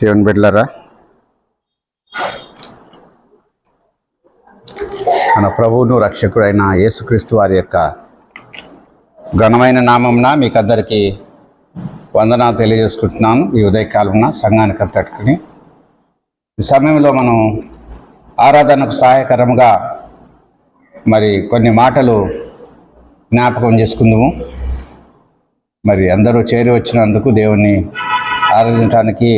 దేవుని బిడ్డలారా మన ప్రభువును రక్షకుడైన యేసుక్రీస్తు వారి యొక్క ఘనమైన నామంన మీకు అందరికీ వందనాలు తెలియజేసుకుంటున్నాను. ఈ ఉదయకాలంన సంఘానికి అంతటికి ఈ సమయంలో మనం ఆరాధనకు సహాయకరంగా మరి కొన్ని మాటలు జ్ఞాపకం చేసుకుందాము. మరి అందరూ చేరి వచ్చినందుకు దేవుణ్ణి ఆరాధించడానికి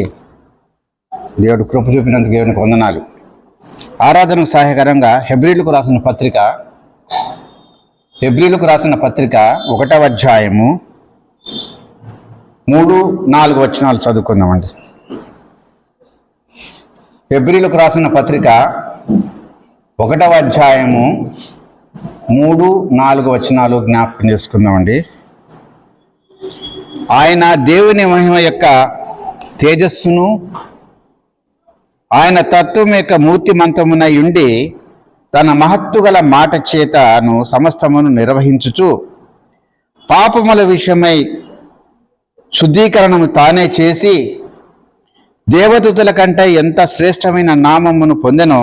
దేవుడు కృప చూపినందుకు దేవునికి వందనాలు. ఆరాధనకు సహాయకరంగా హెబ్రిలకు రాసిన పత్రిక హెబ్రిలకు రాసిన పత్రిక ఒకటవ అధ్యాయము మూడు నాలుగు వచనాలు చదువుకుందామండి. హెబ్రిలకు రాసిన పత్రిక ఒకటవ అధ్యాయము మూడు నాలుగు వచనాలు జ్ఞాపకం చేసుకుందామండి. ఆయన దేవుని మహిమ యొక్క తేజస్సును ఆయన తత్వం యొక్క మూర్తిమంతమునై ఉండి తన మహత్తుగల మాట చేతను సమస్తమును నిర్వహించుచు పాపముల విషయమై శుద్ధీకరణము తానే చేసి దేవదూతుల కంటే ఎంత శ్రేష్టమైన నామమును పొందెనో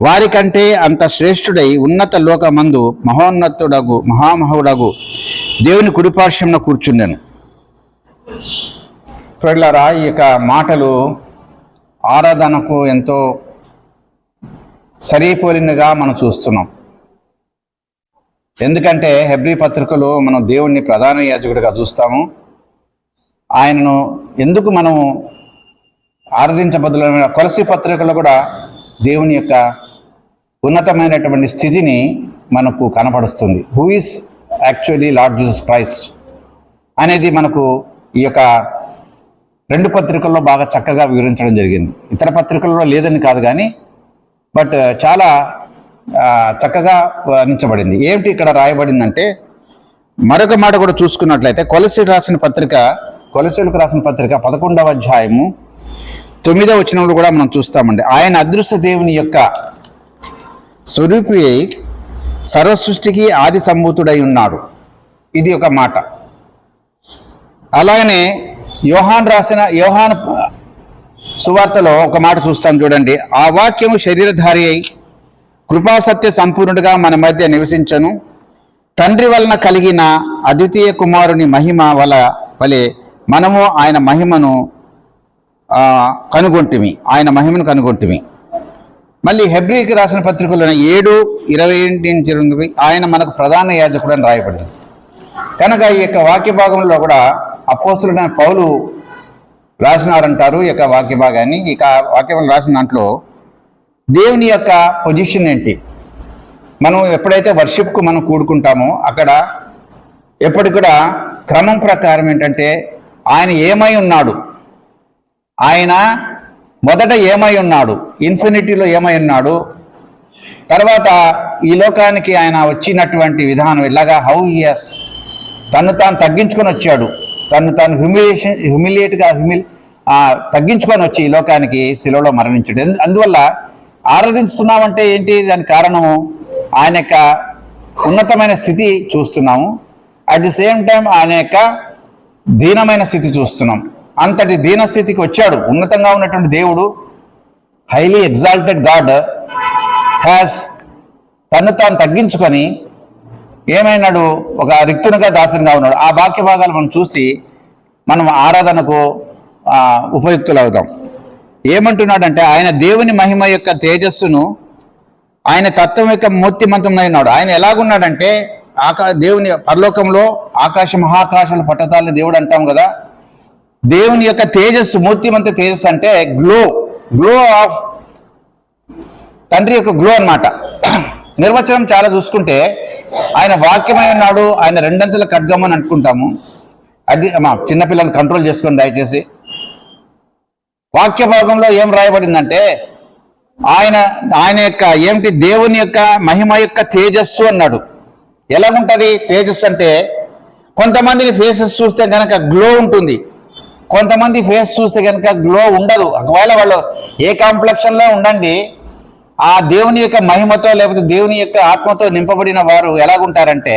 వారికంటే అంత శ్రేష్ఠుడై ఉన్నత లోకమందు మహోన్నతుడగు మహామహుడగు దేవుని కుడిపార్శ్వంలో కూర్చుండెను. ప్రియులారా ఈ యొక్క మాటలు ఆరాధనకు ఎంతో సరిపోలినగా మనం చూస్తున్నాం. ఎందుకంటే హెబ్రి పత్రికలో మనం దేవుణ్ణి ప్రధాన యాజకుడిగా చూస్తాము. ఆయనను ఎందుకు మనం ఆరాధించబద్దులమైన కొలసి పత్రికలో కూడా దేవుని యొక్క ఉన్నతమైనటువంటి స్థితిని మనకు కనపడుస్తుంది who is actually Lord Jesus Christ అనేది మనకు ఈ యొక్క రెండు పత్రికల్లో బాగా చక్కగా వివరించడం జరిగింది. ఇతర పత్రికల్లో లేదని కాదు కానీ బట్ చాలా చక్కగా వర్ణించబడింది. ఏమిటి ఇక్కడ రాయబడిందంటే మరొక మాట కూడా చూసుకున్నట్లయితే కొలసి రాసిన పత్రిక కొలసీలకు రాసిన పత్రిక పదకొండవ అధ్యాయము తొమ్మిదవ వచనంలో కూడా మనం చూస్తామండి. ఆయన అదృశ్య దేవుని యొక్క స్వరూపి సర్వ సర్వసృష్టికి ఆది సంభూతుడై ఉన్నాడు. ఇది ఒక మాట. అలాగనే యోహాన్ రాసిన యోహాన్ సువార్తలో ఒక మాట చూస్తాం చూడండి. ఆ వాక్యము శరీరధారి అయి కృపాసత్య సంపూర్ణుడిగా మన మధ్య నివసించను. తండ్రి వలన కలిగిన అద్వితీయ కుమారుని మహిమ వల వలె మనము ఆయన మహిమను కనుగొంటిమి. ఆయన మహిమను కనుగొంటిమి. మళ్ళీ హెబ్రికి రాసిన పత్రికలో ఏడు ఇరవై ఏంటి నుంచి ఆయన మనకు ప్రధాన యాజకుడు అని రాయబడింది. కనుక ఈ యొక్క వాక్య భాగంలో కూడా అపోస్తులైన పౌలు రాసినారంటారు ఈ యొక్క వాక్య భాగాన్ని. ఈ వాక్యం రాసిన దాంట్లో దేవుని యొక్క పొజిషన్ ఏంటి? మనం ఎప్పుడైతే వర్షిప్కు మనం కూడుకుంటామో అక్కడ ఎప్పటి కూడా క్రమం ప్రకారం ఏంటంటే ఆయన ఏమై ఉన్నాడు? ఆయన మొదట ఏమై ఉన్నాడు? ఇన్ఫినిటీలో ఏమై ఉన్నాడు? తర్వాత ఈ లోకానికి ఆయన వచ్చినటువంటి విధానం ఇలాగా హౌ ఇయస్ తను తాను తగ్గించుకొని వచ్చాడు. తను తను హ్యూమిలేషన్ హ్యూమిలియేట్గా హ్యూమిల్ తగ్గించుకొని వచ్చి ఈ లోకానికి శిలలో మరణించాడు. అందువల్ల ఆరాధిస్తున్నామంటే ఏంటి? దాని కారణము ఆయన యొక్క ఉన్నతమైన స్థితి చూస్తున్నాము. అట్ ది సేమ్ టైం ఆయన యొక్క దీనమైన స్థితి చూస్తున్నాం. అంతటి దీన స్థితికి వచ్చాడు. ఉన్నతంగా ఉన్నటువంటి దేవుడు హైలీ ఎగ్జాల్టెడ్ గాడ్ హ్యాస్ తను తాను తగ్గించుకొని ఏమైనాడు? ఒక రిక్తునిగా దాసునిగా ఉన్నాడు. ఆ వాక్య భాగాలు మనం చూసి మనం ఆరాధనకు ఉపయుక్తులవుతాం. ఏమంటున్నాడంటే ఆయన దేవుని మహిమ యొక్క తేజస్సును ఆయన తత్వం యొక్క మూర్తిమంతమై ఉన్నాడు ఆయన ఎలాగున్నాడంటే ఆకా దేవుని పరలోకంలో ఆకాశ మహాకాశాల పట్టతాలని దేవుడు అంటాం కదా. దేవుని యొక్క తేజస్సు మూర్తిమంత తేజస్సు అంటే గ్లో. గ్లో ఆఫ్ తండ్రి యొక్క గ్లో అన్నమాట. నిర్వచనం చాలా చూసుకుంటే ఆయన వాక్యమై ఉన్నాడు ఆయన రెండంచెల ఖడ్గం అని అనుకుంటాము. అది మా చిన్నపిల్లల్ని కంట్రోల్ చేసుకోండి దయచేసి. వాక్య భాగంలో ఏం రాయబడిందంటే ఆయన ఆయన యొక్క ఏమిటి దేవుని యొక్క మహిమ యొక్క తేజస్సు అన్నాడు. ఎలా ఉంటుంది తేజస్సు అంటే కొంతమందిని ఫేసెస్ చూస్తే కనుక గ్లో ఉంటుంది. కొంతమంది ఫేస్ చూస్తే కనుక గ్లో ఉండదు. ఒకవేళ వాళ్ళు ఏ కాంప్లెక్షన్లో ఉండండి ఆ దేవుని యొక్క మహిమతో లేకపోతే దేవుని యొక్క ఆత్మతో నింపబడిన వారు ఎలాగుంటారంటే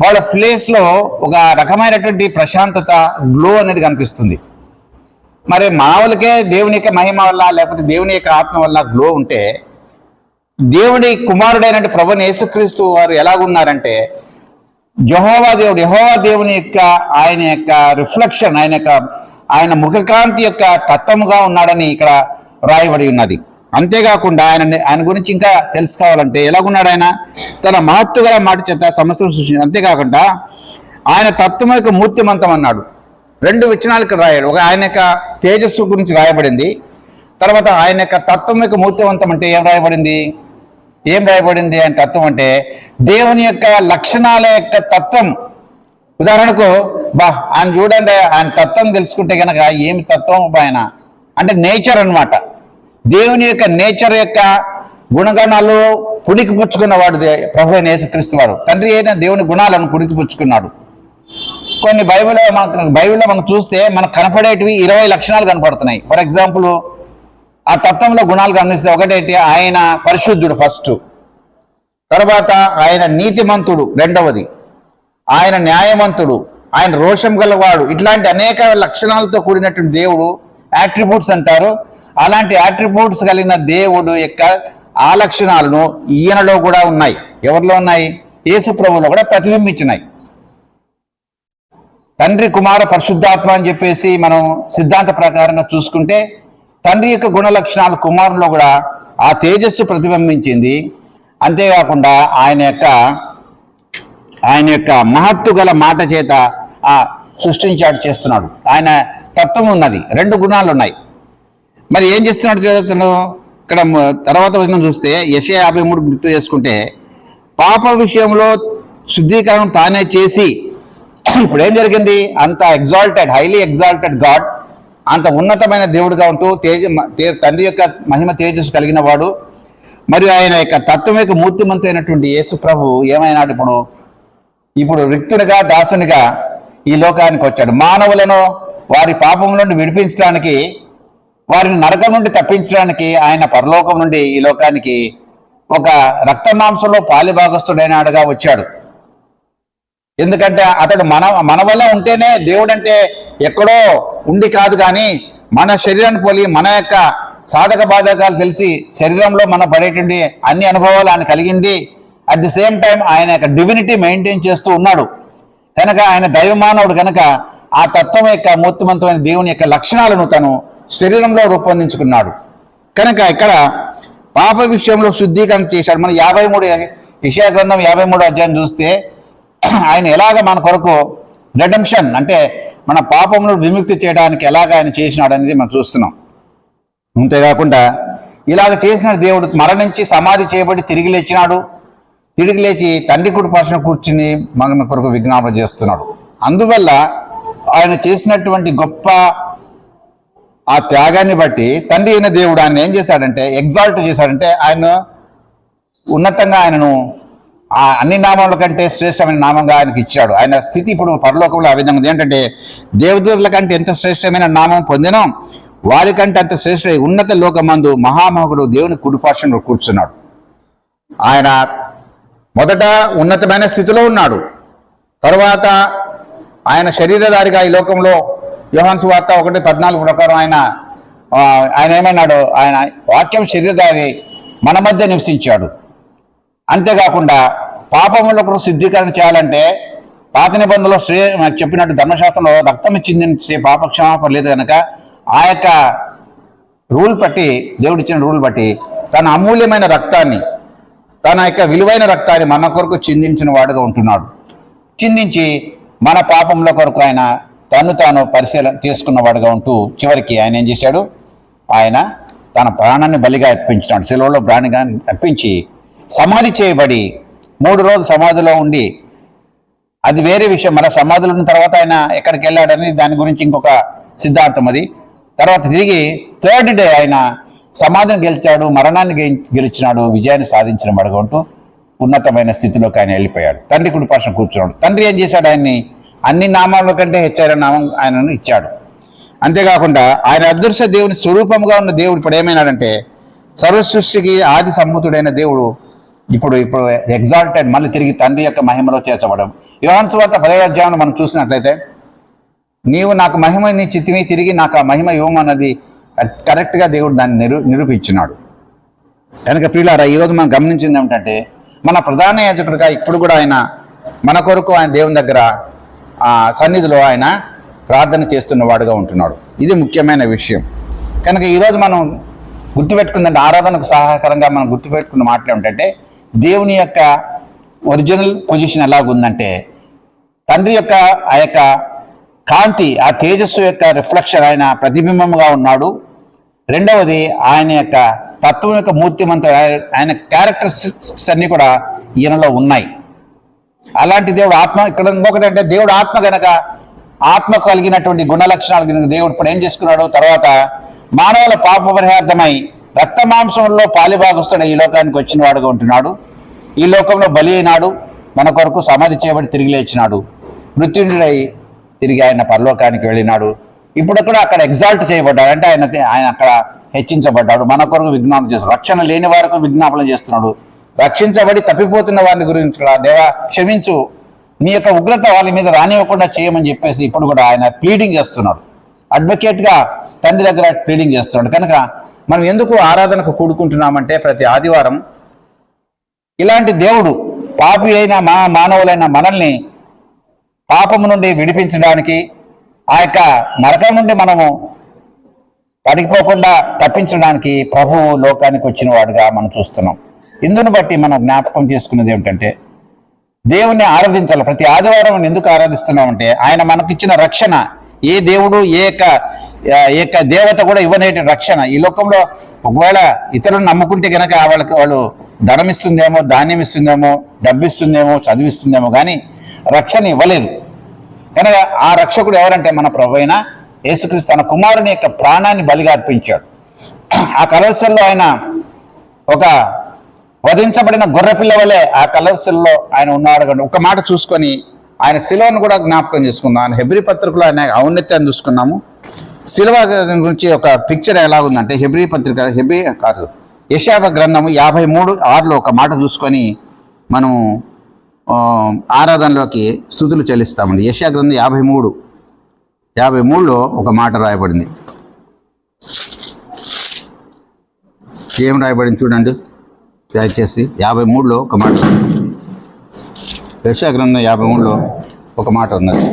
వాళ్ళ ఫేస్లో ఒక రకమైనటువంటి ప్రశాంతత గ్లో అనేది కనిపిస్తుంది. మరి మానవులకే దేవుని యొక్క మహిమ వల్ల లేకపోతే దేవుని యొక్క ఆత్మ వల్ల గ్లో ఉంటే దేవుని కుమారుడైన ప్రభు యేసుక్రీస్తు వారు ఎలాగున్నారంటే జహోవా దేవుడు యహోవా దేవుని యొక్క ఆయన యొక్క రిఫ్లెక్షన్ ఆయన యొక్క ఆయన ముఖకాంతి యొక్క తత్వముగా ఉన్నాడని ఇక్కడ రాయబడి ఉన్నది. అంతేకాకుండా ఆయన ఆయన గురించి ఇంకా తెలుసుకోవాలంటే ఎలాగున్నాడు ఆయన? తన మహత్తు గల మాట చేత సమస్యలు సృష్టించి అంతేకాకుండా ఆయన తత్వం యొక్క మూర్తిమంతం అన్నాడు. రెండు విచనాలు ఇక్కడ రాయాడు. ఒక ఆయన యొక్క తేజస్సు గురించి రాయబడింది. తర్వాత ఆయన యొక్క తత్వం యొక్క మూర్తివంతం అంటే ఏం రాయబడింది? ఏం రాయబడింది ఆయన తత్వం అంటే దేవుని యొక్క లక్షణాల యొక్క తత్వం. ఉదాహరణకు బా ఆయన చూడండి ఆయన తత్వం తెలుసుకుంటే కనుక ఏమి తత్వం ఆయన? అంటే నేచర్ అనమాట దేవుని యొక్క నేచర్ యొక్క గుణగణాలు పుడికి పుచ్చుకున్నవాడు ప్రభు అయిన యేసుక్రీస్తు వారు. తండ్రి అయిన దేవుని గుణాలను పుణికిపుచ్చుకున్నాడు కొన్ని బైబిల్ మనకు బైబిల్లో మనం చూస్తే మనకు కనపడేటివి ఇరవై లక్షణాలు కనపడుతున్నాయి. ఫర్ ఎగ్జాంపుల్ ఆ తత్వంలో గుణాలు గమనిస్తే ఒకటేంటి? ఆయన పరిశుద్ధుడు ఫస్ట్. తర్వాత ఆయన నీతిమంతుడు రెండవది ఆయన న్యాయమంతుడు ఆయన రోషం గలవాడు. ఇట్లాంటి అనేక లక్షణాలతో కూడినటువంటి దేవుడు యాట్రిబ్యూట్స్ అంటారు. అలాంటి యాట్రిబ్యూట్స్ కలిగిన దేవుడు యొక్క ఆ లక్షణాలను ఈయనలో కూడా ఉన్నాయి. ఎవరిలో ఉన్నాయి? యేసు ప్రభువులో కూడా ప్రతిబింబించినాయి తండ్రి కుమార పరిశుద్ధాత్మ అని చెప్పేసి మనం సిద్ధాంత ప్రకారంగా చూసుకుంటే తండ్రి యొక్క గుణ లక్షణాలు కుమారులో కూడా ఆ తేజస్సు ప్రతిబింబించింది. అంతేకాకుండా ఆయన యొక్క ఆయన యొక్క మహత్తు గల మాట చేత సృష్టించాడు చేస్తున్నాడు. ఆయన తత్వం ఉన్నది. రెండు గుణాలు ఉన్నాయి మరి ఏం చేస్తున్నాడు చదువుతున్నాడు ఇక్కడ తర్వాత వచనం చూస్తే యశ యాభై మూడు గుర్తు చేసుకుంటే పాప విషయంలో శుద్ధీకరణం తానే చేసి ఇప్పుడు ఏం జరిగింది? అంత ఎగ్జాల్టెడ్ హైలీ ఎగ్జాల్టెడ్ గాడ్ అంత ఉన్నతమైన దేవుడుగా ఉంటూ తేజ తండ్రి యొక్క మహిమ తేజస్సు కలిగిన వాడు. మరియు ఆయన యొక్క తత్వం యొక్క మూర్తిమంతైనటువంటి యేసు ప్రభు ఏమైనాడు ఇప్పుడు? ఇప్పుడు రిక్తుడిగా దాసునిగా ఈ లోకానికి వచ్చాడు. మానవులను వారి పాపం నుండి విడిపించడానికి వారిని నరకం నుండి తప్పించడానికి ఆయన పరలోకం నుండి ఈ లోకానికి ఒక రక్తమాంసంలో పాలిభాగస్తుడైనాడుగా వచ్చాడు. ఎందుకంటే అతడు మన మన వల్ల ఉంటేనే దేవుడు అంటే ఎక్కడో ఉండి కాదు కానీ మన శరీరాన్ని పోలి మన యొక్క సాధక బాధకాలు తెలిసి శరీరంలో మన పడేటువంటి అన్ని అనుభవాలు ఆయన కలిగింది. అట్ ది సేమ్ టైం ఆయన యొక్క డివినిటీ మెయింటైన్ చేస్తూ ఉన్నాడు. కనుక ఆయన దైవమానవుడు కనుక ఆ తత్వం యొక్క మూర్తిమంతమైన దేవుని యొక్క లక్షణాలను తను శరీరంలో రూపొందించుకున్నాడు. కనుక ఇక్కడ పాప విషయంలో శుద్ధీకరణ చేశాడు. మన యాభై మూడు విషయ గ్రంథం యాభై మూడు అధ్యాయం చూస్తే ఆయన ఎలాగ మన కొరకు రెడమ్షన్ అంటే మన పాపమును విముక్తి చేయడానికి ఎలాగ ఆయన చేసినాడు అనేది మనం చూస్తున్నాం. అంతేకాకుండా ఇలాగ చేసిన దేవుడు మరణించి సమాధి చేయబడి తిరిగి లేచినాడు. తిరిగి లేచి తండ్రి కుడి కూర్చుని మన కొరకు విజ్ఞాపన చేస్తున్నాడు. అందువల్ల ఆయన చేసినటువంటి గొప్ప ఆ త్యాగాన్ని బట్టి తండ్రి అయిన దేవుడు ఆయన ఏం చేశాడంటే ఎగ్జాల్ట్ చేశాడంటే ఆయన ఉన్నతంగా ఆయనను ఆ అన్ని నామాల కంటే శ్రేష్టమైన నామంగా ఆయనకి ఇచ్చాడు. ఆయన స్థితి ఇప్పుడు పరలోకంలో ఆ విధంగా ఏంటంటే దేవదేవుల కంటే ఎంత శ్రేష్టమైన నామం పొందినో వారికంటే అంత శ్రేష్ట ఉన్నత లోకమందు మహామహుడు దేవుని కుడిపార్శ్వంలో కూర్చున్నాడు. ఆయన మొదట ఉన్నతమైన స్థితిలో ఉన్నాడు. తరువాత ఆయన శరీరధారిగా ఈ లోకంలో యోహాన్ వార్త ఒకటి పద్నాలుగు ప్రకారం ఆయన ఆయన ఏమన్నాడు? ఆయన వాక్యం శరీరధారి మన మధ్య నివసించాడు. అంతేకాకుండా పాపములకు సిద్ధీకరణ చేయాలంటే పాత నిబంధనలో శ్రీ చెప్పినట్టు ధర్మశాస్త్రంలో రక్తం చిందించే పాపక్షమాపణ లేదు కనుక ఆ యొక్క రూల్ బట్టి దేవుడిచ్చిన రూల్ బట్టి తన అమూల్యమైన రక్తాన్ని తన యొక్క విలువైన రక్తాన్ని మన కొరకు చిందించిన వాడుగా ఉంటున్నాడు. చిందించి మన పాపంలో కొరకు ఆయన తను తాను పరిశీలన తీసుకున్నవాడుగా ఉంటూ చివరికి ఆయన ఏం చేశాడు? ఆయన తన ప్రాణాన్ని బలిగా అర్పించినాడు. సెలవులో ప్రాణిగా అర్పించి సమాధి చేయబడి మూడు రోజులు సమాధిలో ఉండి అది వేరే విషయం. మన సమాధులు ఉన్న తర్వాత ఆయన ఎక్కడికి వెళ్ళాడని దాని గురించి ఇంకొక సిద్ధాంతం అది. తర్వాత తిరిగి థర్డ్ డే ఆయన సమాధిని గెలిచాడు మరణాన్ని గె- గెలిచినాడు విజయాన్ని సాధించిన మడగంటూ ఉన్నతమైన స్థితిలోకి ఆయన వెళ్ళిపోయాడు. తండ్రి కుడి పక్షం కూర్చున్నాడు. తండ్రి ఏం చేశాడు? ఆయన్ని అన్ని నామాల కంటే హెచ్చైన నామం ఆయనను ఇచ్చాడు. అంతేకాకుండా ఆయన అదృశ్య దేవుని స్వరూపంగా ఉన్న దేవుడు ఇప్పుడు ఏమైనాడంటే సర్వ సృష్టికి ఆది సమ్ముతుడైన దేవుడు ఇప్పుడు ఇప్పుడు ఎగ్జాల్టెడ్ మళ్ళీ తిరిగి తండ్రి యొక్క మహిమలో చేర్చబడడం. యోహాన్ వార్త పదిహేడు అధ్యాయంలో మనం చూసినట్లయితే నీవు నాకు మహిమ నీ చిత్తిమి తిరిగి నాకు ఆ మహిమ ఇవ్వమన్నది కరెక్ట్గా దేవుడు దాన్ని నిరూ నిరూపించినాడు. కనుక ప్రియులారా ఈరోజు మనం గమనించింది ఏమిటంటే మన ప్రధాన యాజకుడిగా ఇప్పుడు కూడా ఆయన మన కొరకు ఆయన దేవుని దగ్గర సన్నిధిలో ఆయన ప్రార్థన చేస్తున్నవాడుగా ఉంటున్నాడు. ఇది ముఖ్యమైన విషయం. కనుక ఈరోజు మనం గుర్తుపెట్టుకుందంటే ఆరాధనకు సహాయకరంగా మనం గుర్తుపెట్టుకున్న మాటలు ఏమిటంటే దేవుని యొక్క ఒరిజినల్ పొజిషన్ ఎలాగుందంటే తండ్రి యొక్క ఆ యొక్క కాంతి ఆ తేజస్సు యొక్క రిఫ్లెక్షన్ ఆయన ప్రతిబింబముగా ఉన్నాడు. రెండవది ఆయన యొక్క తత్వం యొక్క మూర్తిమంత ఆయన క్యారెక్టరిస్టిక్స్ అన్నీ కూడా ఈయనలో ఉన్నాయి. అలాంటి దేవుడు ఆత్మ ఇక్కడ ఇంకొకటి అంటే దేవుడు ఆత్మ గనక ఆత్మ కలిగినటువంటి గుణ లక్షణాలు కలిగిన దేవుడు ఇప్పుడు ఏం చేసుకున్నాడు? తర్వాత మానవుల పాప పరిహార్థమై రక్త మాంసంలో పాలిభాగస్తుడు ఈ లోకానికి వచ్చిన వాడుగా ఉంటున్నాడు. ఈ లోకంలో బలి అయినాడు. మన కొరకు సమాధి చేయబడి తిరిగి లేచినాడు. మృత్యుంజుడై తిరిగి ఆయన పరలోకానికి వెళ్ళినాడు. ఇప్పుడు కూడా అక్కడ ఎగ్జాల్ట్ చేయబడ్డాడు. అంటే ఆయన ఆయన అక్కడ హెచ్చించబడ్డాడు. మన కొరకు విజ్ఞాపన చేస్తున్నాడు. రక్షణ లేని వారికి విజ్ఞాపన చేస్తున్నాడు. రక్షించబడి తప్పిపోతున్న వారిని గురించి కూడా దేవా క్షమించు. నీ యొక్క ఉగ్రత వాళ్ళ మీద రానివ్వకుండా చేయమని చెప్పేసి ఇప్పుడు కూడా ఆయన ప్లీడింగ్ చేస్తున్నాడు. అడ్వకేట్గా తండ్రి దగ్గర ప్లీడింగ్ చేస్తున్నాడు. కనుక మనం ఎందుకు ఆరాధనకు కూడుకుంటున్నామంటే ప్రతి ఆదివారం ఇలాంటి దేవుడు పాపి అయిన మా మానవులైన మనల్ని పాపము నుండి విడిపించడానికి ఆ యొక్క నరకం నుండి మనము పడిపోకుండా తప్పించడానికి ప్రభువు లోకానికి వచ్చిన వాడుగా మనం చూస్తున్నాం. ఇందును బట్టి మనం జ్ఞాపకం చేసుకున్నది ఏమిటంటే దేవుణ్ణి ఆరాధించాలి. ప్రతి ఆదివారం ఎందుకు ఆరాధిస్తున్నామంటే ఆయన మనకిచ్చిన రక్షణ ఏ దేవుడు ఏ యొక్క దేవత కూడా ఇవ్వనేటి రక్షణ. ఈ లోకంలో ఒకవేళ ఇతరులను నమ్ముకుంటే గనక వాళ్ళకి వాళ్ళు ధనం ఇస్తుందేమో ధాన్యం ఇస్తుందేమో డబ్బు ఇస్తుందేమో చదివిస్తుందేమో కానీ రక్షణ ఇవ్వలేదు. కనుక ఆ రక్షకుడు ఎవరంటే మన ప్రభు అయిన యేసుక్రీస్తు తన కుమారుని యొక్క ప్రాణాన్ని బలిగా అర్పించాడు. ఆ కలవసల్లో ఆయన ఒక వధించబడిన గొర్రెపిల్ల వలె ఆ కలర్సల్లో ఆయన ఉన్నాడు కంటే ఒక మాట చూసుకొని ఆయన శిలువను కూడా జ్ఞాపకం చేసుకుందాం. ఆయన హెబ్రి పత్రికలో ఆయన ఔన్నత్యాన్ని చూసుకున్నాము. శిలువ గురించి ఒక పిక్చర్ ఎలాగుందంటే హెబ్రి పత్రిక హెబ్రి కాదు యశాప గ్రంథము యాభై మూడు ఆరులో ఒక మాట చూసుకొని మనం ఆరాధనలోకి స్థుతులు చెల్లిస్తామండి. యశా గ్రంథం యాభై మూడు యాభై మూడులో ఒక మాట రాయబడింది. ఏం రాయబడింది చూడండి. దయచేసి యాభై మూడులో ఒక మాట. యశా గ్రంథం యాభై మూడులో ఒక మాట ఉన్నది.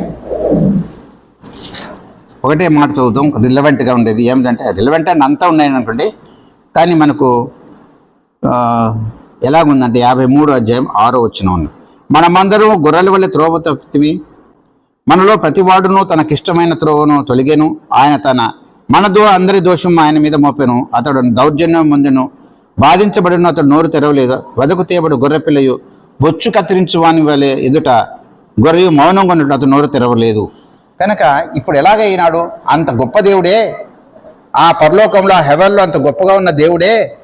ఒకటే మాట చదువుతాం రిలవెంట్గా ఉండేది. ఏమిటంటే రిలవెంట్ అని అంతా ఉన్నాయని అనుకోండి కానీ మనకు ఎలా ఎలాగుందంటే యాభై మూడు అధ్యాయం ఆరో వచ్చిన ఉంది. మనమందరం గొర్రెల వల్ల త్రోవ తప్పితివి మనలో ప్రతివాడును తనకిష్టమైన త్రోవను తొలిగాను. ఆయన తన మన దో అందరి దోషం ఆయన మీద మోపెను. అతడు దౌర్జన్యం ముందును బాధించబడిన అతడు నోరు తెరవలేదు? వెదకు తీయబడి గొర్రెపిల్లయు బొచ్చు కత్తిరించు వాని వలె ఎదుట గొర్రెయు మౌనంగా ఉన్నట్టు అతడు నోరు తెరవలేదు. కనుక ఇప్పుడు ఎలాగైనాడు అంత గొప్ప దేవుడే. ఆ పరలోకంలో ఆ హెవెన్లో అంత గొప్పగా ఉన్న దేవుడే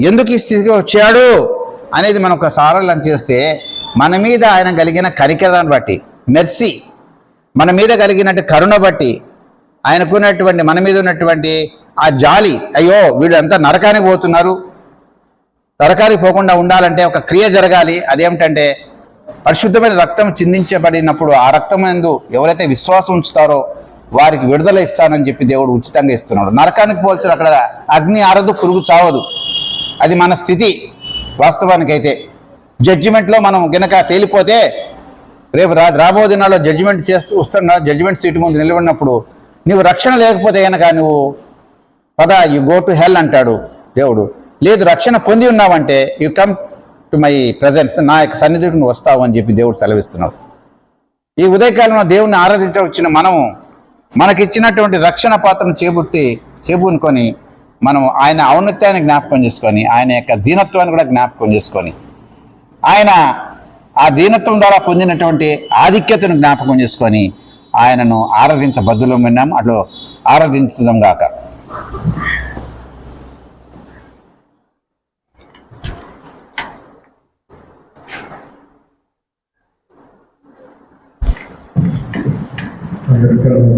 ఎందుకు ఈ స్థితికి వచ్చాడు అనేది మనం ఒక సారాలను చేస్తే మన మీద ఆయన కలిగిన కరికరాన్ని బట్టి మెర్సీ మన మీద కలిగినట్టు కరుణ బట్టి ఆయనకున్నటువంటి మన మీద ఉన్నటువంటి ఆ జాలి అయ్యో వీళ్ళు నరకానికి పోతున్నారు. తరకారి పోకుండా ఉండాలంటే ఒక క్రియ జరగాలి. అదేమిటంటే పరిశుద్ధమైన రక్తం చిందించబడినప్పుడు ఆ రక్తం ఎందు ఎవరైతే విశ్వాసం ఉంచుతారో వారికి విడుదల ఇస్తానని చెప్పి దేవుడు ఉచితంగా ఇస్తున్నాడు. నరకానికి పోల్చిన అక్కడ అగ్ని ఆరదు పురుగు చావదు. అది మన స్థితి వాస్తవానికైతే. జడ్జిమెంట్లో మనం గనక తేలిపోతే రేపు రా రాబో దినాల్లో జడ్జిమెంట్ చేస్తూ వస్తున్నా జడ్జిమెంట్ సీటు ముందు నిలబడినప్పుడు నీవు రక్షణ లేకపోతే గనక నువ్వు పద యు గో టు హెల్ అంటాడు దేవుడు. లేదు రక్షణ పొంది ఉన్నావంటే you come to my presence నా యొక్క సన్నిధికి నువ్వు వస్తావు అని చెప్పి దేవుడు సెలవిస్తున్నాడు. ఈ ఉదయకాలంలో దేవుణ్ణి ఆరాధించడం వచ్చిన మనము మనకిచ్చినటువంటి రక్షణ పాత్రను చేపట్టి చేపూనుకొని మనం ఆయన ఔన్నత్యాన్ని జ్ఞాపకం చేసుకొని ఆయన యొక్క దీనత్వాన్ని కూడా జ్ఞాపకం చేసుకొని ఆయన ఆ దీనత్వం ద్వారా పొందినటువంటి ఆధిక్యతను జ్ఞాపకం చేసుకొని ఆయనను ఆరాధించబద్దులం విన్నాం. అట్లు ఆరాధించుదాం గాక. கொண்டிருக்கிறது